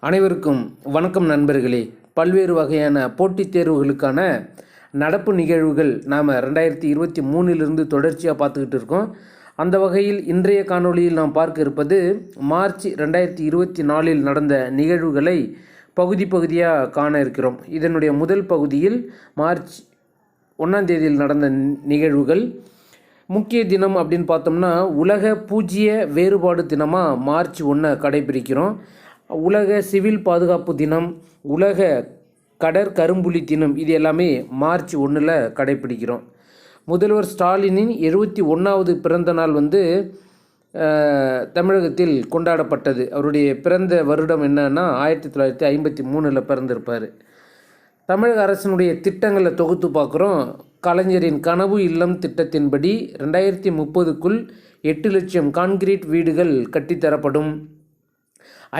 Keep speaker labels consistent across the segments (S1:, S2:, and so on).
S1: அனைவருக்கும் வணக்கம் நண்பர்களே. பல்வேறு வகையான போட்டித் தேர்வுகளுக்கான நடப்பு நிகழ்வுகள் நாம் ரெண்டாயிரத்தி இருபத்தி மூணிலிருந்து தொடர்ச்சியாக பார்த்துக்கிட்டு இருக்கோம். அந்த வகையில் இன்றைய காணொளியில் நாம் பார்க்க இருப்பது மார்ச் ரெண்டாயிரத்தி இருபத்தி நாலில் நடந்த நிகழ்வுகளை பகுதி பகுதியாக காண இருக்கிறோம். இதனுடைய முதல் பகுதியில் மார்ச் ஒன்றாம் தேதியில் நடந்த நிகழ்வுகள். முக்கிய தினம் அப்படின்னு பார்த்தோம்னா உலக பூஜ்ய வேறுபாடு தினமாக மார்ச் ஒன்றை கடைபிடிக்கிறோம். உலக சிவில் பாதுகாப்பு தினம் உலக கடற்கரும்புலி தினம் இது எல்லாமே மார்ச் ஒன்றில் கடைபிடிக்கிறோம். முதல்வர் ஸ்டாலினின் எழுபத்தி ஒன்றாவது பிறந்த நாள் வந்து தமிழகத்தில் கொண்டாடப்பட்டது. அவருடைய பிறந்த வருடம் என்னன்னா ஆயிரத்தி தொள்ளாயிரத்தி ஐம்பத்தி மூணில் பிறந்திருப்பார். தமிழக அரசினுடைய திட்டங்களை தொகுத்து பார்க்குறோம். கலைஞரின் கனவு இல்லம் திட்டத்தின்படி ரெண்டாயிரத்தி முப்பதுக்குள் எட்டு லட்சம் கான்கிரீட் வீடுகள் கட்டித்தரப்படும்.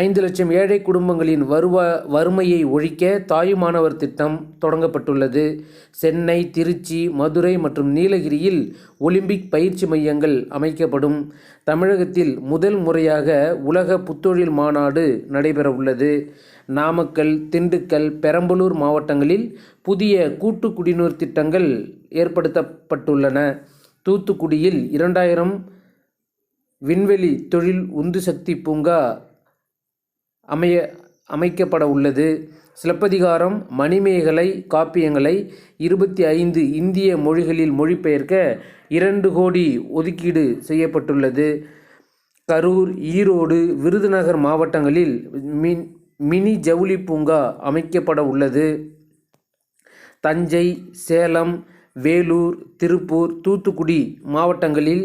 S1: ஐந்து லட்சம் ஏழை குடும்பங்களின் வருவா வறுமையை ஒழிக்க தாயுமானவர் திட்டம் தொடங்கப்பட்டுள்ளது. சென்னை திருச்சி மதுரை மற்றும் நீலகிரியில் ஒலிம்பிக் பயிற்சி மையங்கள் அமைக்கப்படும். தமிழகத்தில் முதல் முறையாக உலக புத்தொழில் மாநாடு நடைபெறவுள்ளது. நாமக்கல் திண்டுக்கல் பெரம்பலூர் மாவட்டங்களில் புதிய கூட்டு குடிநீர் திட்டங்கள் ஏற்படுத்தப்பட்டுள்ளன. தூத்துக்குடியில் இரண்டாயிரம் விண்வெளி தொழில் உந்து சக்தி பூங்கா அமைய அமைக்கப்பட உள்ளது. சிலப்பதிகாரம் மணிமேகலை காப்பியங்களை இருபத்தி ஐந்து இந்திய மொழிகளில் மொழிபெயர்க்க இரண்டு கோடி ஒதுக்கீடு செய்யப்பட்டுள்ளது. கரூர் ஈரோடு விருதுநகர் மாவட்டங்களில் மின் மினி ஜவுளி பூங்கா அமைக்கப்பட உள்ளது. தஞ்சை சேலம் வேலூர் திருப்பூர் தூத்துக்குடி மாவட்டங்களில்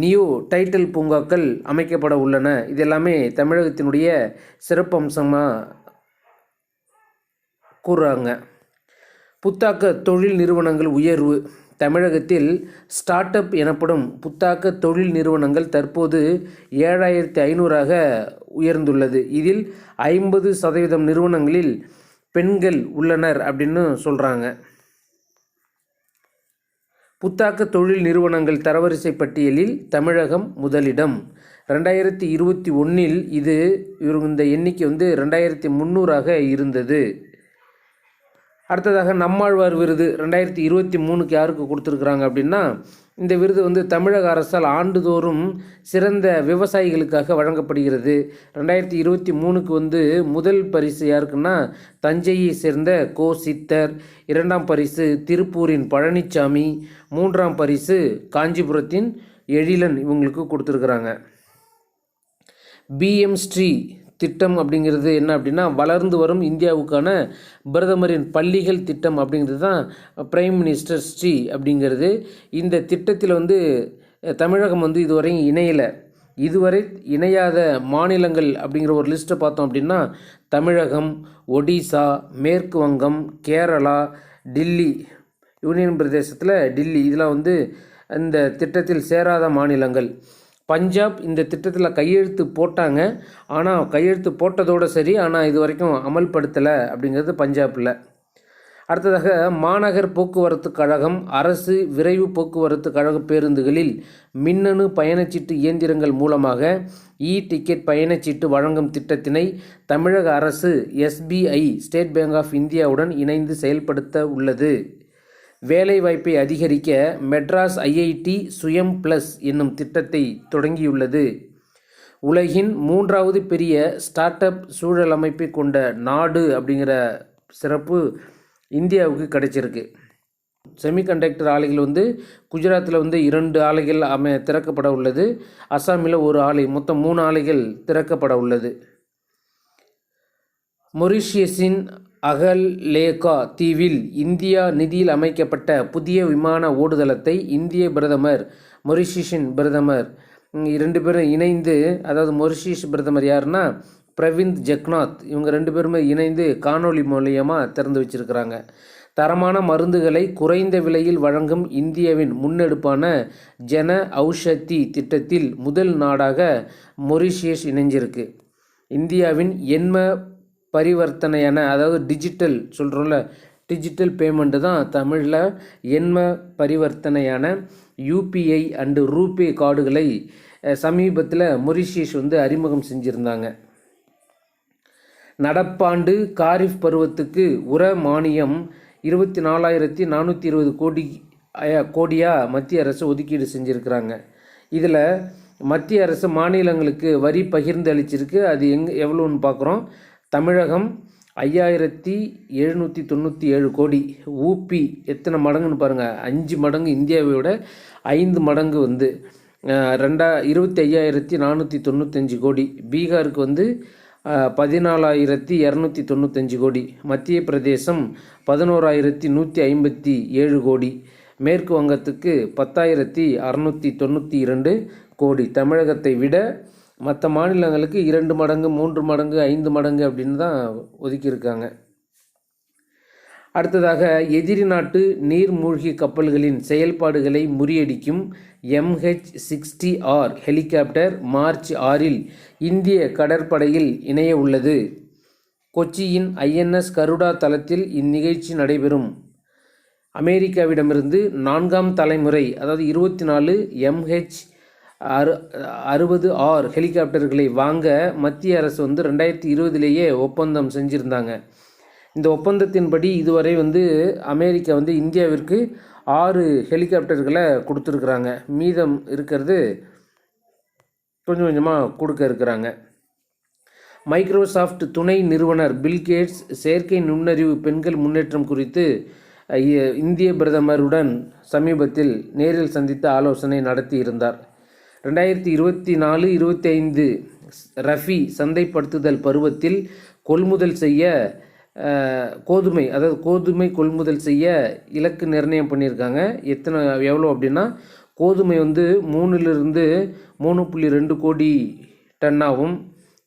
S1: நியூ டைட்டில் பூங்காக்கள் அமைக்கப்பட உள்ளன. இது எல்லாமே தமிழகத்தினுடைய சிறப்பம்சமாக கூறுறாங்க. புத்தாக்க தொழில் நிறுவனங்கள் உயர்வு. தமிழகத்தில் ஸ்டார்ட் அப் எனப்படும் புத்தாக்க தொழில் நிறுவனங்கள் தற்போது ஏழாயிரத்தி ஐநூறாக உயர்ந்துள்ளது. இதில் ஐம்பது சதவீதம் நிறுவனங்களில் பெண்கள் உள்ளனர் அப்படின்னு சொல்கிறாங்க புத்தாக்க தொழில் நிறுவனங்கள் தரவரிசை பட்டியலில் தமிழகம் முதலிடம். ரெண்டாயிரத்தி இருபத்தி ஒன்றில் இது இவங்க இந்த எண்ணிக்கை வந்து ரெண்டாயிரத்தி முந்நூறாக இருந்தது. அடுத்ததாக நம்மாழ்வார் விருது ரெண்டாயிரத்தி இருபத்தி மூணுக்கு யாருக்கு கொடுத்துருக்குறாங்க அப்படின்னா இந்த விருது வந்து தமிழக அரசால் ஆண்டுதோறும் சிறந்த விவசாயிகளுக்காக வழங்கப்படுகிறது. ரெண்டாயிரத்தி இருபத்தி மூணுக்கு வந்து முதல் பரிசு யாருக்குன்னா தஞ்சையை சேர்ந்த கோ சித்தர் இரண்டாம் பரிசு திருப்பூரின் பழனிச்சாமி மூன்றாம் பரிசு காஞ்சிபுரத்தின் எழிலன் இவங்களுக்கு கொடுத்துருக்குறாங்க. பிஎம் ஸ்ரீ திட்டம் அப்படிங்கிறது என்ன அப்படின்னா வளர்ந்து வரும் இந்தியாவுக்கான பிரதமரின் பள்ளிகள் திட்டம் அப்படிங்கிறது தான் பிரைம் மினிஸ்டர் ஸ்ரீ அப்படிங்கிறது. இந்த திட்டத்தில் வந்து தமிழகம் வந்து இதுவரை இணையலை. இதுவரை இணையாத மாநிலங்கள் அப்படிங்கிற ஒரு லிஸ்ட்டை பார்த்தோம் அப்படின்னா தமிழகம் ஒடிசா மேற்கு வங்கம் கேரளா டில்லி யூனியன் பிரதேசத்தில் டில்லி. இதெல்லாம் வந்து இந்த திட்டத்தில் சேராத மாநிலங்கள். பஞ்சாப் இந்த திட்டத்தில் கையெழுத்து போட்டாங்க. ஆனால் கையெழுத்து போட்டதோடு சரி ஆனால் இது வரைக்கும் அமல்படுத்தலை அப்படிங்கிறது பஞ்சாபில். அடுத்ததாக மாநகர் போக்குவரத்து கழகம் அரசு விரைவு போக்குவரத்து கழக பேருந்துகளில் மின்னணு பயணச்சீட்டு இயந்திரங்கள் மூலமாக இ டிக்கெட் பயணச்சீட்டு வழங்கும் திட்டத்தினை தமிழக அரசு எஸ்பிஐ ஸ்டேட் பேங்க் ஆஃப் இந்தியாவுடன் இணைந்து செயல்படுத்த உள்ளது. வேலைவாய்ப்பை அதிகரிக்க மெட்ராஸ் ஐஐடி சுயம் பிளஸ் என்னும் திட்டத்தை தொடங்கியுள்ளது. உலகின் மூன்றாவது பெரிய ஸ்டார்ட் அப் சூழல் அமைப்பை கொண்ட நாடு அப்படிங்கிற சிறப்பு இந்தியாவுக்கு கிடைச்சிருக்கு. செமிகண்டக்டர் ஆலைகள் வந்து குஜராத்தில் வந்து இரண்டு ஆலைகள் அமை திறக்கப்பட உள்ளது. அசாமில் ஒரு ஆலை மொத்தம் மூணு ஆலைகள் திறக்கப்பட உள்ளது. மொரிஷியஸின் அகல்லேகா தீவில் இந்தியா நிதியில் அமைக்கப்பட்ட புதிய விமான ஓடுதளத்தை இந்திய பிரதமர் மொரிஷிஷின் பிரதமர் ரெண்டு இரண்டு பேரும் இணைந்து அதாவது மொரிஷிஷ் பிரதமர் யாருன்னா பிரவிந்த் ஜெக்நாத். இவங்க ரெண்டு பேருமே இணைந்து காணொளி மூலியமாக திறந்து வச்சிருக்கிறாங்க. தரமான மருந்துகளை குறைந்த விலையில் வழங்கும் இந்தியாவின் முன்னெடுப்பான ஜன ஔஷதி திட்டத்தில் முதல் நாடாக மொரிஷியஸ் இணைஞ்சிருக்கு. இந்தியாவின் எண்ம பரிவர்த்தனையான அதாவது டிஜிட்டல் சொல்கிறோம்ல டிஜிட்டல் பேமெண்ட்டு தான் தமிழில் எண்ம பரிவர்த்தனையான யூபிஐ அண்டு ரூபே கார்டுகளை சமீபத்தில் மொரிஷியஸ் வந்து அறிமுகம் செஞ்சுருந்தாங்க. நடப்பாண்டு காரிஃப் பருவத்துக்கு உர மானியம் இருபத்தி நாலாயிரத்தி நானூற்றி இருபது கோடி கோடியாக மத்திய அரசு ஒதுக்கீடு செஞ்சுருக்கிறாங்க. இதில் மத்திய அரசு மாநிலங்களுக்கு வரி பகிர்ந்து அளிச்சிருக்கு. அது எங் எவ்வளோன்னு பார்க்குறோம் தமிழகம் ஐயாயிரத்தி எழுநூற்றி தொண்ணூற்றி ஏழு கோடி. ஊபி எத்தனை மடங்குன்னு பாருங்கள் அஞ்சு மடங்கு இந்தியாவை விட ஐந்து மடங்கு வந்து ரெண்டா இருபத்தி ஐயாயிரத்தி நானூற்றி தொண்ணூத்தஞ்சு கோடி. பீகாருக்கு வந்து பதினாலாயிரத்தி இரநூத்தி தொண்ணூத்தஞ்சு கோடி. மத்திய பிரதேசம் பதினோராயிரத்தி நூற்றி ஐம்பத்தி ஏழு கோடி. மேற்கு வங்கத்துக்கு பத்தாயிரத்தி அறநூற்றி தொண்ணூற்றி இரண்டு கோடி. தமிழகத்தை விட மற்ற மாநிலங்களுக்கு இரண்டு மடங்கு மூன்று மடங்கு ஐந்து மடங்கு அப்படின்னு தான் ஒதுக்கியிருக்காங்க. அடுத்ததாக எதிரி நாட்டு நீர்மூழ்கி கப்பல்களின் செயல்பாடுகளை முறியடிக்கும் MH sixty R helicopter March ஆறில் இந்திய கடற்படையில் இணைய உள்ளது. கொச்சியின் ஐஎன்எஸ் கருடா தளத்தில் இந்நிகழ்ச்சி நடைபெறும். அமெரிக்காவிடமிருந்து நான்காம் தலைமுறை அதாவது இருபத்தி நாலு எம்ஹெச் அறு அறுபது ஆர் ஹெலிகாப்டர்களை வாங்க மத்திய அரசு வந்து ரெண்டாயிரத்தி இருபதுலேயே ஒப்பந்தம் செஞ்சுருந்தாங்க. இந்த ஒப்பந்தத்தின்படி இதுவரை வந்து அமெரிக்கா வந்து இந்தியாவிற்கு ஆறு ஹெலிகாப்டர்களை கொடுத்துருக்குறாங்க. மீதம் இருக்கிறது கொஞ்சம் கொஞ்சமாக கொடுக்க இருக்கிறாங்க. மைக்ரோசாஃப்ட் துணை நிறுவனர் பில்கேட்ஸ் செயற்கை நுண்ணறிவு பெண்கள் முன்னேற்றம் குறித்து இந்திய பிரதமருடன் சமீபத்தில் நேரில் சந்தித்து ஆலோசனை நடத்தி இருந்தார் ரெண்டாயிரத்தி இருபத்தி நாலு இருபத்தி ஐந்து ரஃபி சந்தைப்படுத்துதல் பருவத்தில் கொள்முதல் செய்ய கோதுமை அதாவது கோதுமை கொள்முதல் செய்ய இலக்கு நிர்ணயம் பண்ணியிருக்காங்க. எத்தனை எவ்வளோ அப்படின்னா கோதுமை வந்து மூணுலேருந்து மூணு புள்ளி ரெண்டு கோடி டன்னாகவும்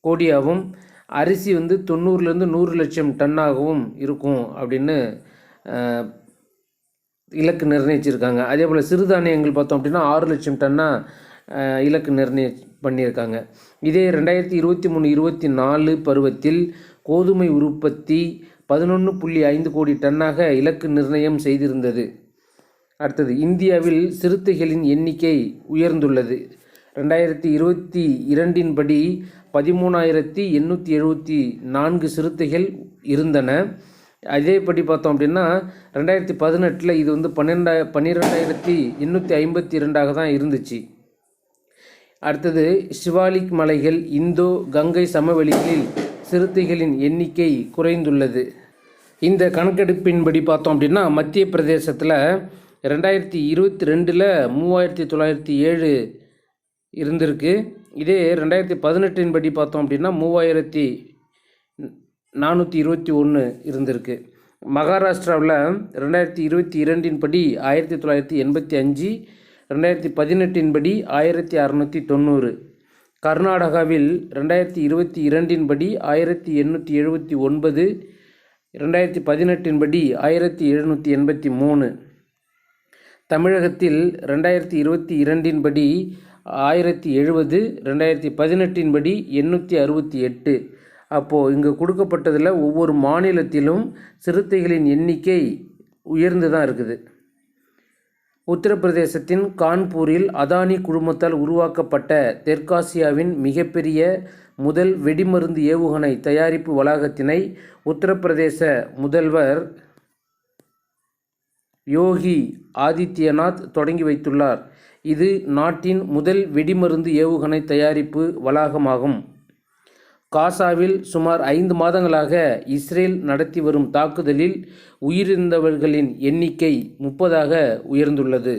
S1: கோடியாகவும் அரிசி வந்து தொண்ணூறுலேருந்து நூறு லட்சம் டன்னாகவும் இருக்கும் அப்படின்னு இலக்கு நிர்ணயிச்சிருக்காங்க. அதே போல் சிறுதானியங்கள் பார்த்தோம் அப்படின்னா ஆறு லட்சம் டன்னாக இலக்கு நிர்ணய பண்ணியிருக்காங்க. இதே ரெண்டாயிரத்தி இருபத்தி மூணு இருபத்தி நாலு பருவத்தில் கோதுமை உற்பத்தி பதினொன்று புள்ளி ஐந்து கோடி டன்னாக இலக்கு நிர்ணயம் செய்திருந்தது. அடுத்தது இந்தியாவில் சிறுத்தைகளின் எண்ணிக்கை உயர்ந்துள்ளது. ரெண்டாயிரத்தி இருபத்தி இரண்டின் படி பதிமூணாயிரத்தி எண்ணூற்றி எழுபத்தி நான்கு சிறுத்தைகள் இருந்தன. அதேபடி பார்த்தோம் அப்படின்னா ரெண்டாயிரத்தி பதினெட்டில் இது வந்து பன்னெண்டா பன்னிரெண்டாயிரத்தி எண்ணூற்றி ஐம்பத்தி ரெண்டாக தான் இருந்துச்சு. அடுத்தது சிவாலிக் மலைகள் இந்தோ கங்கை சமவெளிகளில் சிறுத்தைகளின் எண்ணிக்கை குறைந்துள்ளது. இந்த கணக்கெடுப்பின்படி பார்த்தோம் அப்படின்னா மத்திய பிரதேசத்தில் ரெண்டாயிரத்தி இருபத்தி ரெண்டில் மூவாயிரத்தி தொள்ளாயிரத்தி ஏழு இருந்திருக்கு. இதே ரெண்டாயிரத்தி பதினெட்டின் படி பார்த்தோம் அப்படின்னா மூவாயிரத்தி நானூற்றி இருபத்தி ஒன்று இருந்திருக்கு. மகாராஷ்டிராவில் ரெண்டாயிரத்தி இருபத்தி இரண்டின் படி ஆயிரத்தி தொள்ளாயிரத்தி எண்பத்தி அஞ்சு ரெண்டாயிரத்தி பதினெட்டின் படி ஆயிரத்தி அறநூற்றி தொண்ணூறு. கர்நாடகாவில் ரெண்டாயிரத்தி இருபத்தி இரண்டின் படி ஆயிரத்தி எண்ணூற்றி எழுபத்தி ஒன்பது. ரெண்டாயிரத்தி பதினெட்டின் படி ஆயிரத்தி எழுநூற்றி எண்பத்தி மூணு. தமிழகத்தில் ரெண்டாயிரத்தி இருபத்தி இரண்டின் படி ஆயிரத்தி எழுபது. ரெண்டாயிரத்தி பதினெட்டின் படி எண்ணூற்றி அறுபத்தி எட்டு. அப்போது இங்கே கொடுக்கப்பட்டதில் ஒவ்வொரு மாநிலத்திலும் சிறுத்தைகளின் எண்ணிக்கை உயர்ந்து தான் இருக்குது. உத்தரப்பிரதேசத்தின் கான்பூரில் அதானி குழுமத்தால் உருவாக்கப்பட்ட தெற்காசியாவின் மிகப்பெரிய முதல் வெடிமருந்து ஏவுகணை தயாரிப்பு வளாகத்தினை உத்தரப்பிரதேச முதல்வர் யோகி ஆதித்யநாத் தொடங்கி வைத்துள்ளார். இது நாட்டின் முதல் வெடிமருந்து ஏவுகணை தயாரிப்பு வளாகமாகும். காசாவில் சுமார் ஐந்து மாதங்களாக இஸ்ரேல் நடத்தி வரும் தாக்குதலில் உயிரிழந்தவர்களின் எண்ணிக்கை முப்பதாக உயர்ந்துள்ளது.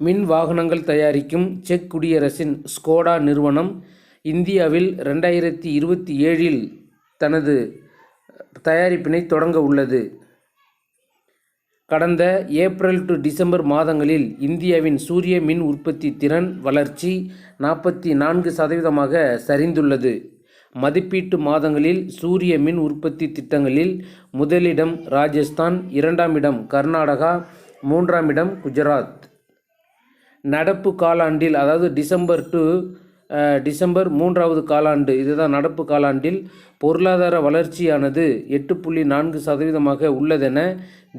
S1: மின் வாகனங்கள் தயாரிக்கும் செக் குடியரசின் ஸ்கோடா நிறுவனம் இந்தியாவில் ரெண்டாயிரத்தி இருபத்தி ஏழில் தனது தயாரிப்பினை தொடங்க உள்ளது. கடந்த ஏப்ரல் டு டிசம்பர் மாதங்களில் இந்தியாவின் சூரிய மின் உற்பத்தி திறன் வளர்ச்சி நாற்பத்தி நான்கு சதவீதமாக சரிந்துள்ளது. மதிப்பீட்டு மாதங்களில் சூரிய மின் உற்பத்தி திட்டங்களில் முதலிடம் ராஜஸ்தான் இரண்டாம் இடம் கர்நாடகா மூன்றாம் இடம் குஜராத். நடப்பு காலாண்டில் அதாவது டிசம்பர் டு டிசம்பர் மூன்றாவது காலாண்டு இதுதான் நடப்பு காலாண்டில் பொருளாதார வளர்ச்சியானது எட்டு புள்ளி நான்கு சதவீதமாக உள்ளதென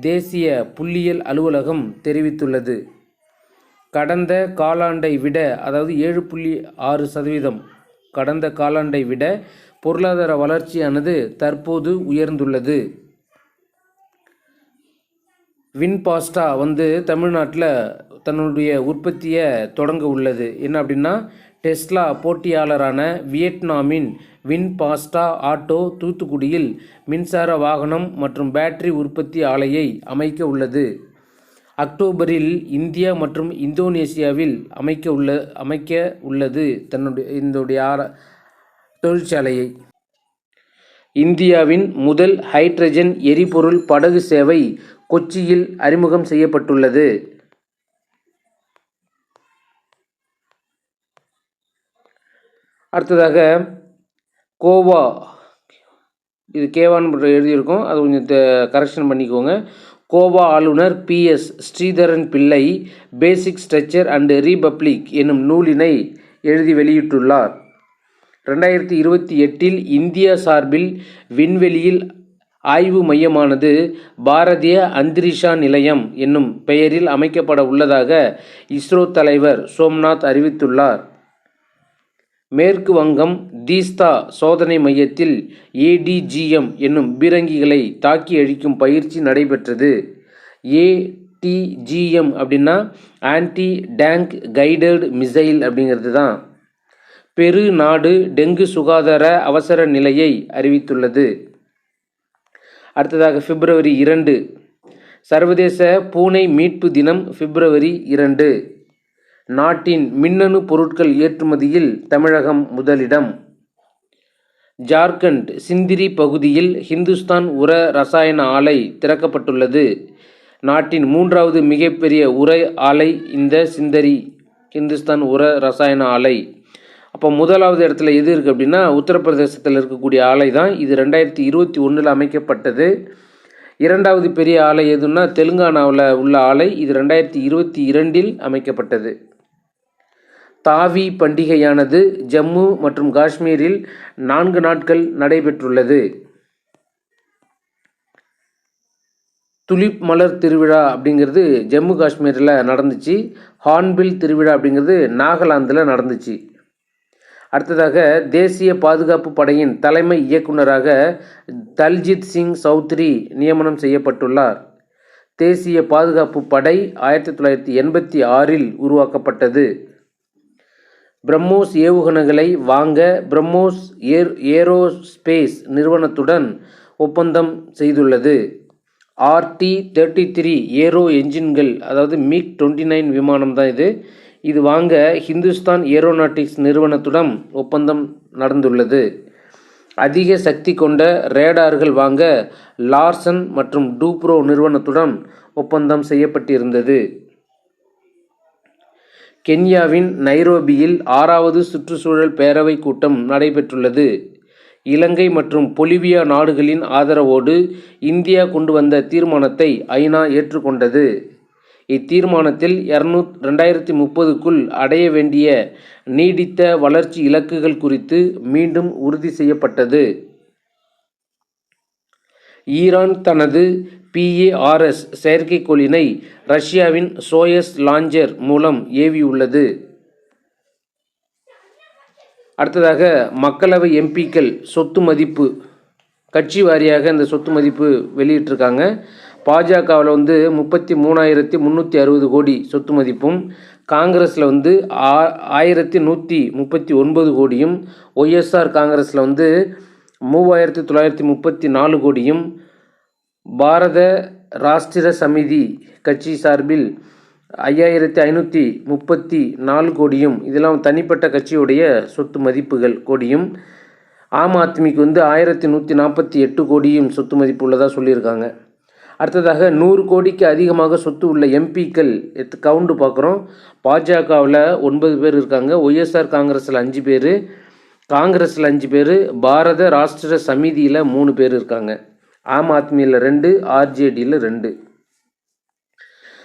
S1: தேசிய புள்ளியியல் அலுவலகம் தெரிவித்துள்ளது. கடந்த காலாண்டை விட அதாவது ஏழு புள்ளி ஆறு சதவீதம் கடந்த காலாண்டை விட பொருளாதார வளர்ச்சியானது தற்போது உயர்ந்துள்ளது. வின்பாஸ்டா வந்து தமிழ்நாட்டில் தன்னுடைய உற்பத்தியை தொடங்க உள்ளது. என்ன அப்படின்னா டெஸ்லா போட்டியாளரான வியட்நாமின் வின்பாஸ்டா ஆட்டோ தூத்துக்குடியில் மின்சார வாகனம் மற்றும் பேட்டரி உற்பத்தி ஆலையை அமைக்க உள்ளது. அக்டோபரில் இந்தியா மற்றும் இந்தோனேசியாவில் அமைக்க உள்ள அமைக்க உள்ளது தன்னுடைய இதனுடைய ஆர தொழிற்சாலையை. இந்தியாவின் முதல் ஹைட்ரஜன் எரிபொருள் படகு சேவை கொச்சியில் அறிமுகம் செய்யப்பட்டுள்ளது. அடுத்ததாக கோவா. இது கேவான் எழுதியிருக்கோம். அது கொஞ்சம் கரெக்ஷன் பண்ணிக்கோங்க. கோவா ஆளுநர் PS Sreedharan Pillai basic structure and Republic என்னும் நூலினை எழுதி வெளியிட்டுள்ளார். ரெண்டாயிரத்தி இருபத்தி எட்டில் இந்தியா சார்பில் விண்வெளியில் ஆய்வு மையமானது பாரதிய அந்திரிஷா நிலையம் என்னும் பெயரில் அமைக்கப்பட உள்ளதாக இஸ்ரோ தலைவர் சோம்நாத் அறிவித்துள்ளார். மேற்கு வங்கம் தீஸ்தா சோதனை மையத்தில் ஏடிஜிஎம் என்னும் பீரங்கிகளை தாக்கி அழிக்கும் பயிற்சி நடைபெற்றது. ஏடிஜிஎம் அப்படின்னா ஆன்டி டேங்க் கைடட் மிசைல் அப்படிங்கிறது தான். பெரு நாடு டெங்கு சுகாதார அவசர நிலையை அறிவித்துள்ளது. அடுத்ததாக பிப்ரவரி இரண்டு. சர்வதேச பூனை மீட்பு தினம் பிப்ரவரி இரண்டு. நாட்டின் மின்னணு பொருட்கள் ஏற்றுமதியில் தமிழகம் முதலிடம். ஜார்க்கண்ட் சிந்திரி பகுதியில் ஹிந்துஸ்தான் உர ரசாயன ஆலை திறக்கப்பட்டுள்ளது. நாட்டின் மூன்றாவது மிகப்பெரிய உர ஆலை இந்த சிந்தரி ஹிந்துஸ்தான் உர ரசாயன ஆலை. அப்போ முதலாவது இடத்துல எது இருக்குது அப்படின்னா உத்தரப்பிரதேசத்தில் இருக்கக்கூடிய ஆலை தான். இது ரெண்டாயிரத்தி இருபத்தி ஒன்றில் அமைக்கப்பட்டது. இரண்டாவது பெரிய ஆலை எதுன்னா தெலுங்கானாவில் உள்ள ஆலை. இது ரெண்டாயிரத்தி இருபத்தி இரண்டில் அமைக்கப்பட்டது. தாவி பண்டிகையானது ஜம்மு மற்றும் காஷ்மீரில் நான்கு நாட்கள் நடைபெற்றுள்ளது. துலிப் மலர் திருவிழா அப்படிங்கிறது ஜம்மு காஷ்மீரில் நடந்துச்சு. ஹார்ன்பில் திருவிழா அப்படிங்கிறது நாகாலாந்தில் நடந்துச்சு. அடுத்ததாக தேசிய பாதுகாப்பு படையின் தலைமை இயக்குநராக தல்ஜித் சிங் சௌத்ரி நியமனம் செய்யப்பட்டுள்ளார். தேசிய பாதுகாப்பு படை ஆயிரத்தி தொள்ளாயிரத்தி எண்பத்தி ஆறில் உருவாக்கப்பட்டது. பிரம்மோஸ் ஏவுகணைகளை வாங்க பிரம்மோஸ் ஏர் ஏரோஸ்பேஸ் நிறுவனத்துடன் ஒப்பந்தம் செய்துள்ளது. ஆர்டி தேர்ட்டி த்ரீ ஏரோ என்ஜின்கள் அதாவது மிக் டுவெண்ட்டி நைன் விமானம் தான் இது. இது வாங்க ஹிந்துஸ்தான் ஏரோநாட்டிக்ஸ் நிறுவனத்துடன் ஒப்பந்தம் நடந்துள்ளது. அதிக சக்தி கொண்ட ரேடார்கள் வாங்க லார்சன் மற்றும் டூப்ரோ நிறுவனத்துடன் ஒப்பந்தம் செய்யப்பட்டிருந்தது. கென்யாவின் நைரோபியில் ஆறாவது சுற்றுச்சூழல் பேரவைக் கூட்டம் நடைபெற்றுள்ளது. இலங்கை மற்றும் பொலிவியா நாடுகளின் ஆதரவோடு இந்தியா கொண்டு வந்த தீர்மானத்தை ஐநா ஏற்றுக்கொண்டது. இத்தீர்மானத்தில் இரநூ ரெண்டாயிரத்தி முப்பதுக்குள் அடைய வேண்டிய நீடித்த வளர்ச்சி இலக்குகள் குறித்து மீண்டும் உறுதி செய்யப்பட்டது. ஈரான் தனது பிஏஆர்எஸ் செயற்கைக்கோளினை ரஷ்யாவின் சோயஸ் லாஞ்சர் மூலம் ஏவியுள்ளது. அடுத்ததாக மக்களவை எம்பிக்கள் சொத்து மதிப்பு கட்சி வாரியாக இந்த சொத்து மதிப்பு வெளியிட்டிருக்காங்க. பாஜகவில் வந்து முப்பத்தி மூணாயிரத்தி முந்நூற்றி அறுபது கோடி சொத்து மதிப்பும் காங்கிரஸில் வந்து ஆ ஆயிரத்தி நூற்றி முப்பத்தி ஒன்பது கோடியும் ஒய்எஸ்ஆர் காங்கிரஸில் வந்து மூவாயிரத்தி தொள்ளாயிரத்தி முப்பத்தி நாலு கோடியும் பாரத ராஷ்டிர சமிதி கட்சி சார்பில் ஐயாயிரத்தி ஐநூற்றி முப்பத்தி நாலு கோடியும் இதெல்லாம் தனிப்பட்ட கட்சியுடைய சொத்து மதிப்புகள் கோடியும் ஆம் ஆத்மிக்கு வந்து ஆயிரத்தி நூற்றி நாற்பத்தி எட்டு கோடியும் சொத்து மதிப்பு உள்ளதாக சொல்லியிருக்காங்க. அடுத்ததாக நூறு கோடிக்கு அதிகமாக சொத்து உள்ள எம்பிக்கள் எத்து கவுண்டு பார்க்குறோம். பாஜகவில் ஒன்பது பேர் இருக்காங்க. ஒய்எஸ்ஆர் காங்கிரஸில் அஞ்சு பேர் காங்கிரஸில் அஞ்சு பேர் பாரத ராஷ்டிர சமிதியில் மூணு பேர் இருக்காங்க. ஆம் ஆத்மியில் ரெண்டு ஆர்ஜேடியில் ரெண்டு.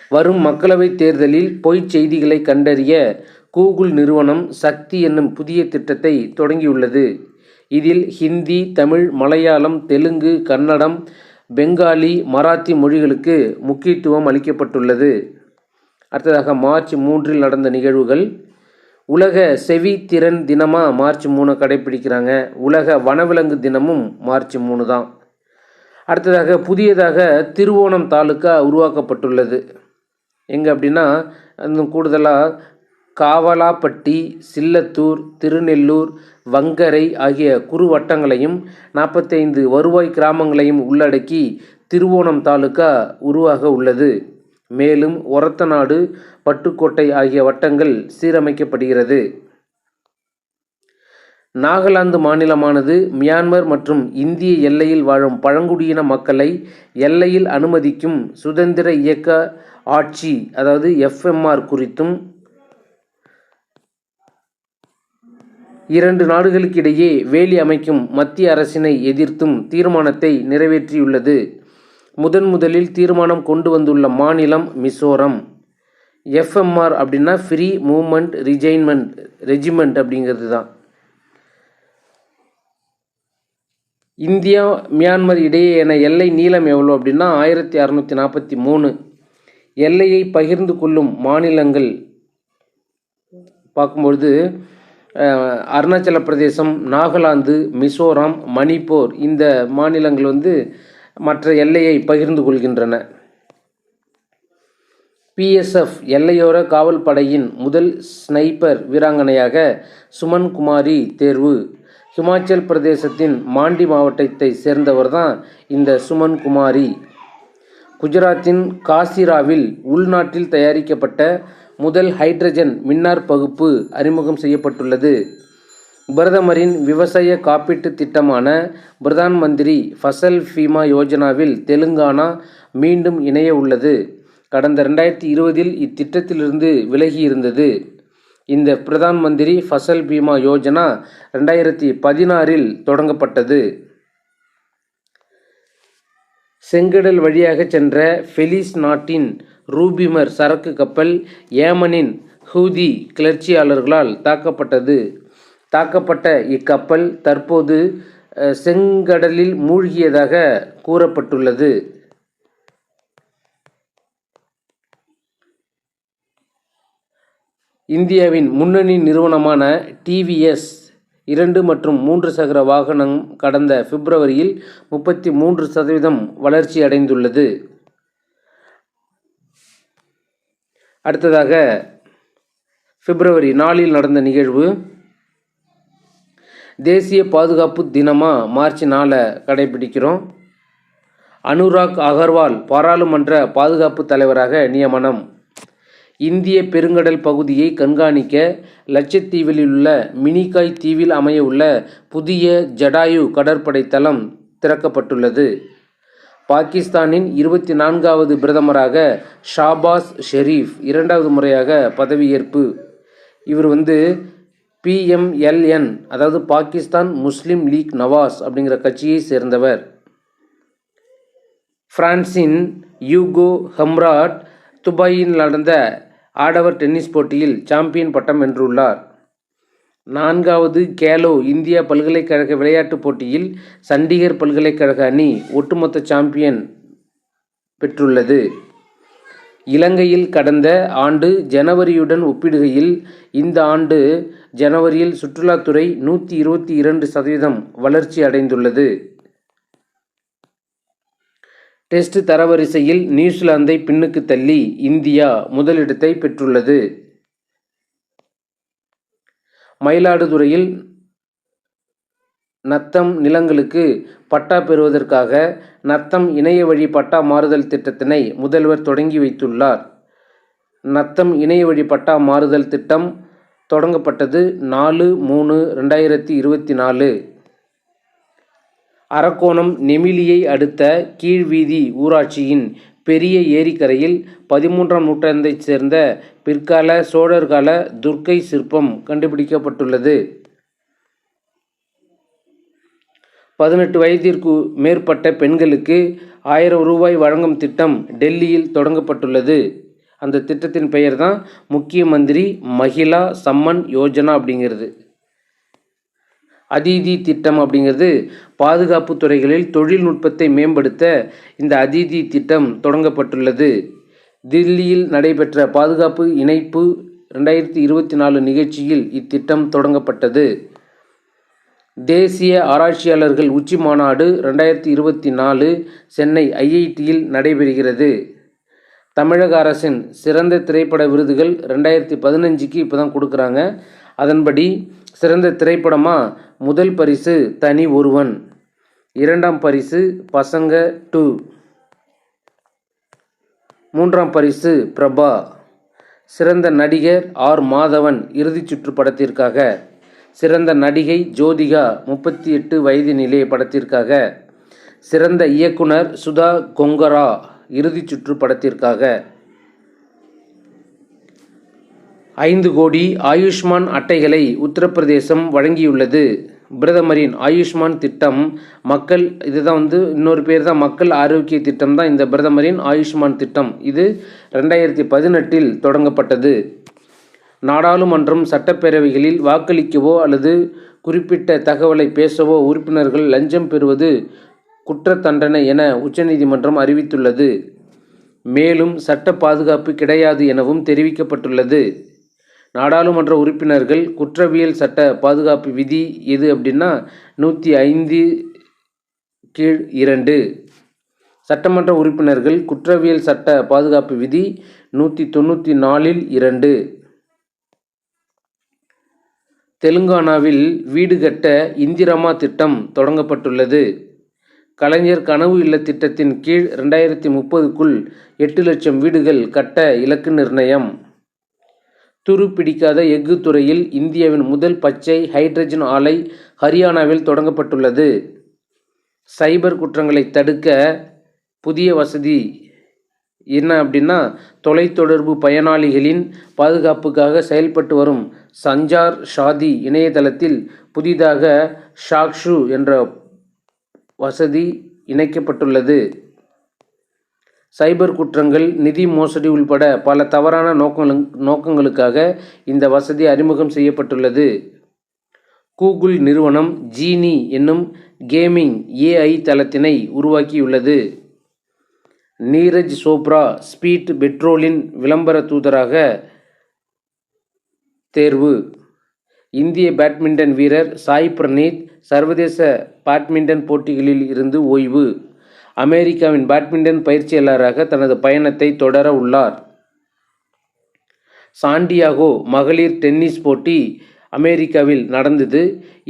S1: வரும் மக்களவைத் தேர்தலில் பொய்ச் செய்திகளை கண்டறிய கூகுள் நிறுவனம் சக்தி என்னும் புதிய திட்டத்தை தொடங்கியுள்ளது. இதில் ஹிந்தி தமிழ் மலையாளம் தெலுங்கு கன்னடம் பெங்காலி மராத்தி மொழிகளுக்கு முக்கியத்துவம் அளிக்கப்பட்டுள்ளது. அடுத்ததாக மார்ச் மூன்றில் நடந்த நிகழ்வுகள். உலக செவி திறன் தினமாக மார்ச் மூணு கடைப்பிடிக்கிறாங்க உலக வனவிலங்கு தினமும் மார்ச் மூணு தான். அடுத்ததாக புதியதாக திருவோணம் தாலுக்கா உருவாக்கப்பட்டுள்ளது. எங்கே அப்படின்னா இன்னும் கூடுதலாக காவலாப்பட்டி சில்லத்தூர் திருநெல்லூர் வங்கரை ஆகிய குறு வட்டங்களையும் நாற்பத்தைந்து வருவாய் கிராமங்களையும் உள்ளடக்கி திருவோணம் தாலுக்கா உருவாக உள்ளது. மேலும் ஒரத்தநாடு பட்டுக்கோட்டை ஆகிய வட்டங்கள் சீரமைக்கப்படுகிறது. நாகாலாந்து மாநிலமானது மியான்மர் மற்றும் இந்திய எல்லையில் வாழும் பழங்குடியின மக்களை எல்லையில் அனுமதிக்கும் சுதந்திர இயக்க ஆட்சி அதாவது எஃப்எம்ஆர் குறித்தும் இரண்டு நாடுகளுக்கிடையே வேலி அமைக்கும் மத்திய அரசினை எதிர்த்தும் தீர்மானத்தை நிறைவேற்றியுள்ளது. முதன் முதலில் தீர்மானம் கொண்டு வந்துள்ள மாநிலம் மிசோரம். எஃப்எம்ஆர் அப்படின்னா ஃப்ரீ மூமெண்ட் ரிஜைன்மெண்ட் ரெஜிமெண்ட் அப்படிங்கிறது தான். இந்தியா மியான்மர் இடையேயான எல்லை நீளம் எவ்வளோ அப்படின்னா ஆயிரத்தி அறநூற்றி நாற்பத்தி மூணு. எல்லையை பகிர்ந்து கொள்ளும் மாநிலங்கள் பார்க்கும்பொழுது அருணாச்சல பிரதேசம் நாகாலாந்து மிசோரம் மணிப்பூர் இந்த மாநிலங்கள் வந்து மற்ற எல்லையை பகிர்ந்து கொள்கின்றன. பிஎஸ்எஃப் எல்லையோர காவல் படையின் முதல் ஸ்னைப்பர் வீராங்கனையாக சுமன் குமாரி தேர்வு. ஹிமாச்சல் பிரதேசத்தின் மாண்டி மாவட்டத்தை சேர்ந்தவர் தான் இந்த சுமன் குமாரி. குஜராத்தின் காசிராவில் உள்நாட்டில் தயாரிக்கப்பட்ட முதல் ஹைட்ரஜன் மின்னார் பகுப்பு அறிமுகம் செய்யப்பட்டுள்ளது. பிரதமரின் விவசாய காப்பீட்டு திட்டமான பிரதான் மந்திரி ஃபசல் பீமா யோஜனாவில் தெலுங்கானா மீண்டும் இணைய உள்ளது. கடந்த ரெண்டாயிரத்தி இருபதில் இத்திட்டத்திலிருந்து விலகி இருந்தது இந்த பிரதான் மந்திரி ஃபசல் பீமா யோஜனா ரெண்டாயிரத்தி பதினாறில் தொடங்கப்பட்டது. செங்கடல் வழியாக சென்ற ஃபெலிஸ் நாட்டின் ரூபிமர் சரக்கு கப்பல் ஏமனின் ஹூதி கிளர்ச்சியாளர்களால் தாக்கப்பட்டது. தாக்கப்பட்ட இக்கப்பல் தற்போது செங்கடலில் மூழ்கியதாக கூறப்பட்டுள்ளது. இந்தியாவின் முன்னணி நிறுவனமான டிவிஎஸ் இரண்டு மற்றும் மூன்று சக்கர வாகனம் கடந்த பிப்ரவரியில் முப்பத்தி மூன்று சதவீதம் வளர்ச்சி அடைந்துள்ளது. அடுத்ததாக பிப்ரவரி நாலில் நடந்த நிகழ்வு. தேசிய பாதுகாப்பு தினமாக மார்ச் நாலை கடைபிடிக்கிறோம். அனுராக் அகர்வால் பாராளுமன்ற பாதுகாப்பு தலைவராக நியமனம். இந்திய பெருங்கடல் பகுதியை கண்காணிக்க லட்சத்தீவிலுள்ள மினிகாய் தீவில் அமையவுள்ள புதிய ஜடாயு கடற்படை தளம் திறக்கப்பட்டுள்ளது. பாகிஸ்தானின் இருபத்தி நான்காவது பிரதமராக ஷாபாஸ் ஷெரீஃப் இரண்டாவது முறையாக பதவியேற்பு. இவர் வந்து பிஎம்எல்என் அதாவது பாகிஸ்தான் முஸ்லிம் லீக் நவாஸ் அப்படிங்கிற கட்சியை சேர்ந்தவர். பிரான்சின் யூகோ ஹம்ராட் துபாயில் நடந்த ஆடவர் டென்னிஸ் போட்டியில் சாம்பியன் பட்டம் வென்றுள்ளார். நான்காவது கேலோ இந்தியா பல்கலைக்கழக விளையாட்டுப் போட்டியில் சண்டிகர் பல்கலைக்கழக அணி ஒட்டுமொத்த சாம்பியன் பெற்றுள்ளது. இலங்கையில் கடந்த ஆண்டு ஜனவரியுடன் ஒப்பிடுகையில் இந்த ஆண்டு ஜனவரியில் சுற்றுலாத்துறை நூற்றி இருபத்தி இரண்டு சதவீதம் வளர்ச்சி அடைந்துள்ளது. டெஸ்ட் தரவரிசையில் நியூசிலாந்தை பின்னுக்கு தள்ளி இந்தியா முதலிடத்தை பெற்றுள்ளது. மயிலாடுதுறையில் நத்தம் நிலங்களுக்கு பட்டா பெறுவதற்காக நத்தம் இணைய வழி பட்டா மாறுதல் திட்டத்தினை முதல்வர் தொடங்கி வைத்துள்ளார். நத்தம் இணைய வழி பட்டா மாறுதல் திட்டம் தொடங்கப்பட்டது நாலு மூணு ரெண்டாயிரத்தி இருபத்தி நாலு. அரக்கோணம் நெமிலியை அடுத்த கீழ்வீதி ஊராட்சியின் பெரிய ஏரிக்கரையில் பதிமூன்றாம் நூற்றாண்டைச் சேர்ந்த பிற்கால சோழர்கால துர்க்கை சிற்பம் கண்டுபிடிக்கப்பட்டுள்ளது. பதினெட்டு வயதிற்கு மேற்பட்ட பெண்களுக்கு ஆயிரம் ரூபாய் வழங்கும் திட்டம் டெல்லியில் தொடங்கப்பட்டுள்ளது. அந்த திட்டத்தின் பெயர் தான் முக்கிய மந்திரி மகிழா சம்மன் யோஜனா அப்படிங்கிறது. அதிதி திட்டம் அப்படிங்கிறது பாதுகாப்பு துறைகளில் தொழில்நுட்பத்தை மேம்படுத்த இந்த அதிதி திட்டம் தொடங்கப்பட்டுள்ளது. தில்லியில் நடைபெற்ற பாதுகாப்பு இணைப்பு ரெண்டாயிரத்தி இருபத்தி நாலு நிகழ்ச்சியில் இத்திட்டம் தொடங்கப்பட்டது. தேசிய ஆராய்ச்சியாளர்கள் உச்சி மாநாடு ரெண்டாயிரத்தி இருபத்தி நாலு சென்னை ஐஐடியில் நடைபெறுகிறது. தமிழக அரசின் சிறந்த திரைப்பட விருதுகள் ரெண்டாயிரத்தி பதினஞ்சுக்கு இப்போ தான் கொடுக்குறாங்க. அதன்படி சிறந்த திரைப்படமாக முதல் பரிசு தனி ஒருவன். இரண்டாம் பரிசு பசங்க டூ. மூன்றாம் பரிசு பிரபா. சிறந்த நடிகர் ஆர். மாதவன் இறுதிச் சுற்று படத்திற்காக. சிறந்த நடிகை ஜோதிகா முப்பத்தி எட்டு வயதினிலே படத்திற்காக. சிறந்த இயக்குனர் சுதா கொங்கரா இறுதிச் சுற்று படத்திற்காக. ஐந்து கோடி ஆயுஷ்மான் அட்டைகளை உத்தரப்பிரதேசம் வழங்கியுள்ளது. பிரதமரின் ஆயுஷ்மான் திட்டம் மக்கள் இதுதான் வந்து இன்னொரு பேர் தான் மக்கள் ஆரோக்கிய திட்டம் தான் இந்த பிரதமரின் ஆயுஷ்மான் திட்டம். இது ரெண்டாயிரத்தி பதினெட்டில் தொடங்கப்பட்டது. நாடாளுமன்றம் சட்டப்பேரவைகளில் வாக்களிக்கவோ அல்லது குறிப்பிட்ட தகவலை பேசவோ உறுப்பினர்கள் லஞ்சம் பெறுவது குற்றத்தண்டனை என உச்சநீதிமன்றம் அறிவித்துள்ளது. மேலும் சட்ட பாதுகாப்பு கிடையாது எனவும் தெரிவிக்கப்பட்டுள்ளது. நாடாளுமன்ற உறுப்பினர்கள் குற்றவியல் சட்ட பாதுகாப்பு விதி எது அப்படின்னா நூற்றி ஐந்து கீழ் இரண்டு. சட்டமன்ற உறுப்பினர்கள் குற்றவியல் சட்ட பாதுகாப்பு விதி நூற்றி தொண்ணூற்றி நாலில் இரண்டு. தெலுங்கானாவில் வீடு கட்ட இந்திரமா திட்டம் தொடங்கப்பட்டுள்ளது. கலைஞர் கனவு இல்ல திட்டத்தின் கீழ் ரெண்டாயிரத்தி முப்பதுக்குள் எட்டு லட்சம் வீடுகள் கட்ட இலக்கு நிர்ணயம். துருப்பிடிக்காத எஃகு துறையில் இந்தியாவின் முதல் பச்சை ஹைட்ரஜன் ஆலை ஹரியானாவில் தொடங்கப்பட்டுள்ளது. சைபர் குற்றங்களை தடுக்க புதிய வசதி என்ன அப்படின்னா தொலைத்தொடர்பு பயனாளிகளின் பாதுகாப்புக்காக செயல்பட்டு வரும் சஞ்சார் ஷாதி இணையதளத்தில் புதிதாக ஷாக்ஷு என்ற வசதி இணைக்கப்பட்டுள்ளது. சைபர் குற்றங்கள் நிதி மோசடி உள்பட பல தவறான நோக்கங்களு நோக்கங்களுக்காக இந்த வசதி அறிமுகம் செய்யப்பட்டுள்ளது. கூகுள் நிறுவனம் ஜீனி என்னும் கேமிங் ஏஐ தளத்தினை உருவாக்கியுள்ளது. நீரஜ் சோப்ரா ஸ்பீட் பெட்ரோலின் விளம்பர தூதராக தேர்வு. இந்திய பேட்மிண்டன் வீரர் சாய் பிரணீத் சர்வதேச பேட்மிண்டன் போட்டிகளில் இருந்து ஓய்வு. அமெரிக்காவின் பேட்மிண்டன் பயிற்சியாளராக தனது பயணத்தை தொடர உள்ளார். சாண்டியாகோ மகளிர் டென்னிஸ் போட்டி அமெரிக்காவில் நடந்தது.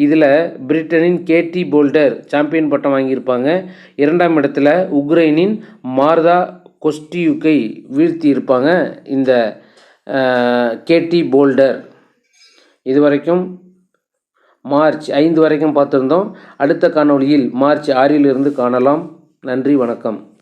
S1: இதில் பிரிட்டனின் கேட்டி போல்டர் சாம்பியன் பட்டம் வாங்கியிருப்பாங்க. இரண்டாம் இடத்துல உக்ரைனின் மார்தா கொஸ்டியுக்கை வீழ்த்தி இருப்பாங்க இந்த கேட்டி போல்டர். இது வரைக்கும் மார்ச் ஐந்து வரைக்கும் பார்த்துருந்தோம். அடுத்த காணொளியில் மார்ச் ஆறிலிருந்து காணலாம். நன்றி வணக்கம்.